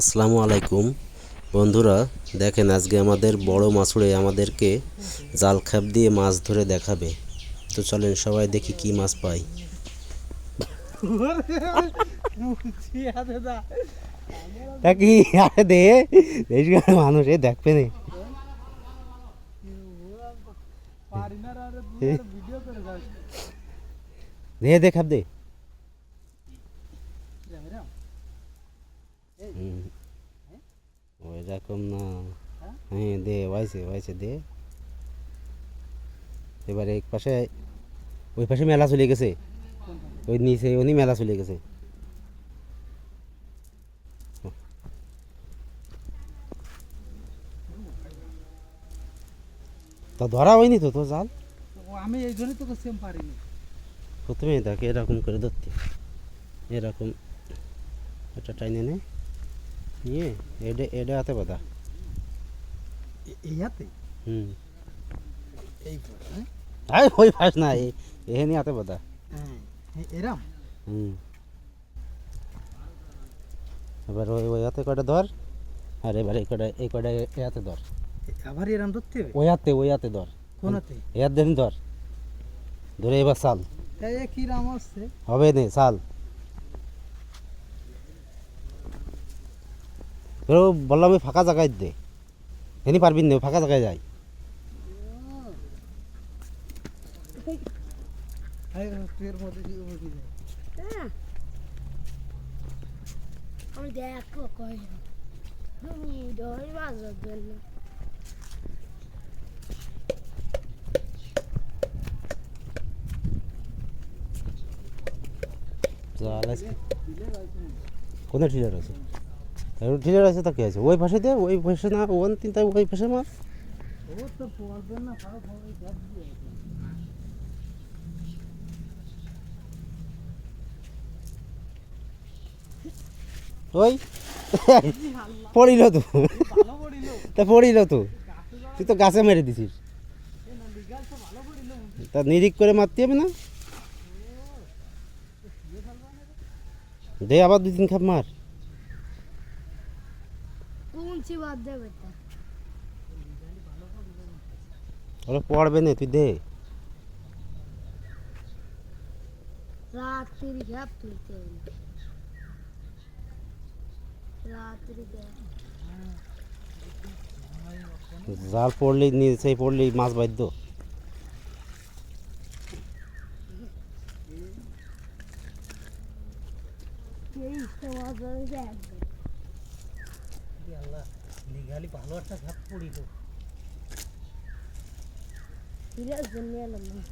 আসসালামু আলাইকুম। বন্ধুরা, দেখেন আজকে আমাদের বড় মাছুড়ে আমাদেরকে জাল খাপ দিয়ে মাছ ধরে দেখাবে। তো চলেন সবাই দেখি কি মাছ পাই দে মানুষ, এ দেখবে নে। দে দে। ওই রকম না। হ্যাঁ? দে ওয়াইছে ওয়াইছে দে। এবারে এক পাশে ওই পাশে মেলা চলে গেছে। ওই নিচে উনি মেলা চলে গেছে। তা ধরা হয়নি তো তোর জাল? আমি এই জন্যই তোকে সেম পারিনি। প্রথমে তাকে এরকম করে ধরতে। এরকম একটা টাইনে নে। নিয়ে এডে এডে হাতে বাঁধা। এই হাতে? হুম। এই হ্যাঁ? ওই ফাস না এখানে হাতে বাঁধা। হ্যাঁ, এরম? হুম। এবার ওই ওই হাতে কটা ধর আর এবার এই কটা এই কটা এ হাতে ধর। আবার এরম ধরতে হবে? ওই হাতে ওই হাতে ধর। কোন হাতে? এ হাত ধর। ধরে এবার সাল কি রাম আসছে? হবে নে সাল তো বললাম আমি ফাঁকা জায়গায় দে। এনি পারবি না ফাঁকা জায়গায় যাই হ্যাঁ। দেখো বাজার জন্য। জাল ঠিলার আছে? ঠিলার আছে তা কি আছে। ওই দে, ওই পাশে না ওন তিনটা ওই ফাও এই ওই, পড়িল তো। তা পড়িল তো। তুই তো গাছে মেরে দিছিস। তা নিরিক করে মারতে হবে না? দে আবার দুই তিন খাপ মার। বাদ ওরা পড়বে না তুই দে। রাত্রি ঘ্যাপ তুলতে রাত্রি জাল পড়লেই সেই পড়লেই মাছ বাধ্য এই তো বাজার দেখবে আল্লাহ লিগালি ভালো একটা ঘাত পড়িল ফিরে জন্য এলাম না।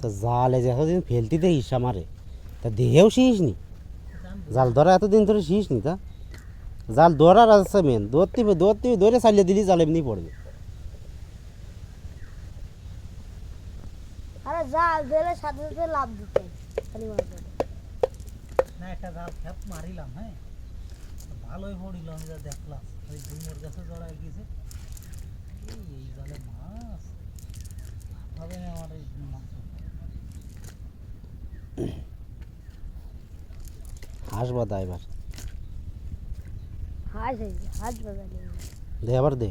তা জালে যে এতদিন ফেলতিতে হিসা মারে তা দেহেও শিস নি। জাল ধরা এতদিন ধরে শিস নি তা। জাল ধরার আছে মেন ধরতে ধরতে ধরে চালিয়ে দিলি জাল এমনি পড়বে। আরে জাল দিলে সাথে সাথে লাভ দিতে। খালি মাছ না একটা জাল খ্যাপ মারিলাম হ্যাঁ? ভালোই পড়িল আমি যা দেখলাম। ওই ডিমের গাছে জড়ায় গেছে। এই জালে মাছ। হবে না আমার এই মাছ। হাঁস বাদা এবার। হাঁস দে আবার দা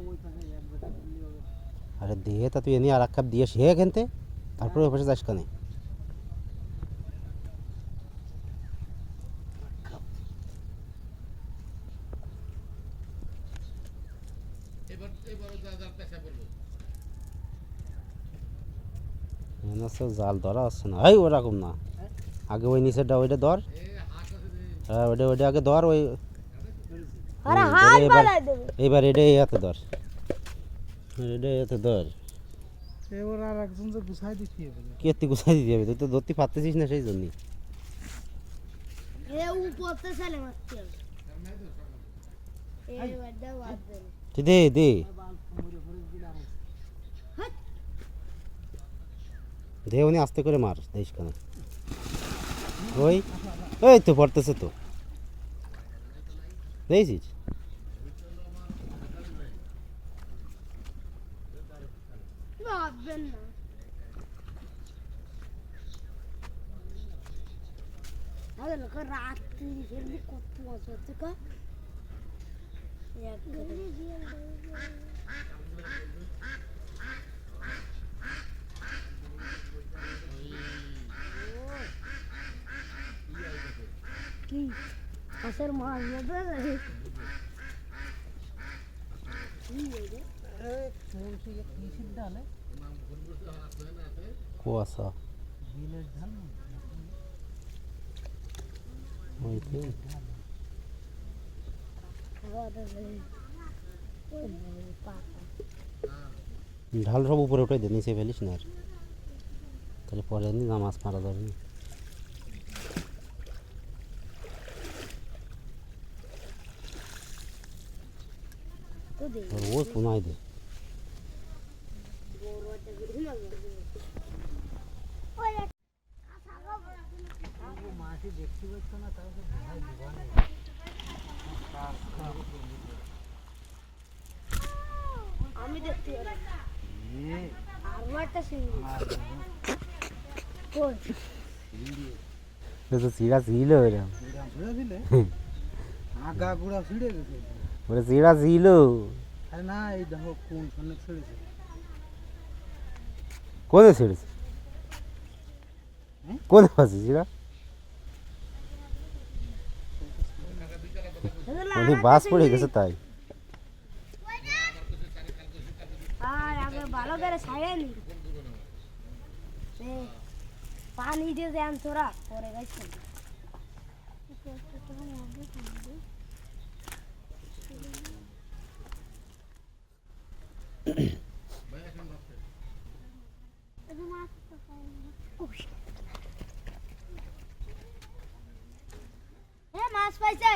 ওই পাশে এক বেটা দিল্লি হবে আরে দিয়ে তা তুই এনে আর এক কাপ দিয়ে সে এখানতে। তারপরে ওই পাশে যাস কানে? জাল ধরা হচ্ছে না। এই ওরকম না। আগে ওই নিচেরটা ওইটা ধর। হ্যাঁ ওইটা ওইটা আগে ধর ওই এবার বাড়াই দেবে। এইবার এটা এতে ধর। এটা এতে ধর এবার আর একজন যে গুছাই দিতে হবে। কি গুছাই দিতে হবে? তুই তো ধরতে পারতেছিস না সেই এ উপরতে চলে মারতে হবে। তুই দে দে। দে উনি আস্তে করে মার দেখিস কেন ওই ওই তো পড়তেছে তো। দেখছিস? ভাববেন না লোক রাত্রি ফেলবি কত মাছ হচ্ছে কা কি মাছের মাছ নেবে কি হয়েছে চলছে যে কি সিদ্ধালে কুয়াশা বিলের ধান ওইতে পাতা ঢাল সব উপরে উঠে দে নিচে ফেলিস না আর তাহলে পরে নি না মাছ মারা যাবে না তো দে আর আমি দেখতে চিড়া ছিল এরকম আগা গুড়া ছিঁড়ে গেছে। ওটা ছিল। আরে না এই দেখো কোন সন্নে ছিঁড়েছে। কোথায় ছেড়েছে? কোথায় আছে চিড়া ওই বাস পড়ে গেছে তাই। আর ভালো করে ছাড়েনি পানি মাছ পাইছে?